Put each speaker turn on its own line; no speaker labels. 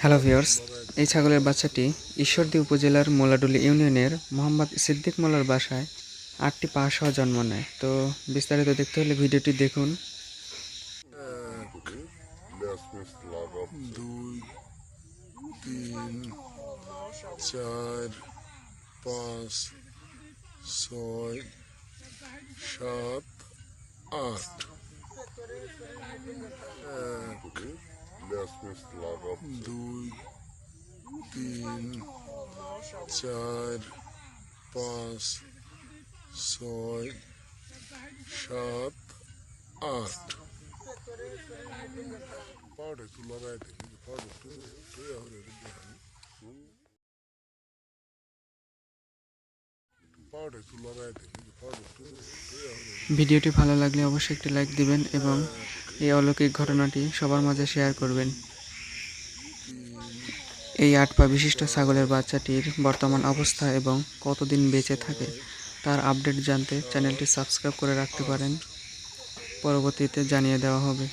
Hello viewers এই ছাগলের বাচ্চাটি ঈশ্বরদী উপজেলার মোলাডুলি ইউনিয়নের মোহাম্মদ সিদ্দিক মোল্লার বাসায় আটটি পা সহ জন্ম নেয়। তো বিস্তারিত দেখতে হলে ভিডিওটি দেখুন।
দুই, তিন, চার, পাঁচ, ছয়, সাত, আট। দুই তিন চার পাঁচ ছয় সাত আট পাউডার একটু লাগাই দেখি পাউডার
ভিডিওটি ভালো লাগলে অবশ্যই একটি লাইক দিবেন এবং এই অলৌকিক ঘটনাটি সবার মাঝে শেয়ার করবেন। এই আট পা বিশিষ্ট ছাগলের বাচ্চাটির বর্তমান অবস্থা এবং কতদিন বেঁচে থাকে, তার আপডেট জানতে চ্যানেলটি সাবস্ক্রাইব করে রাখতে পারেন। পরবর্তীতে জানিয়ে দেওয়া হবে।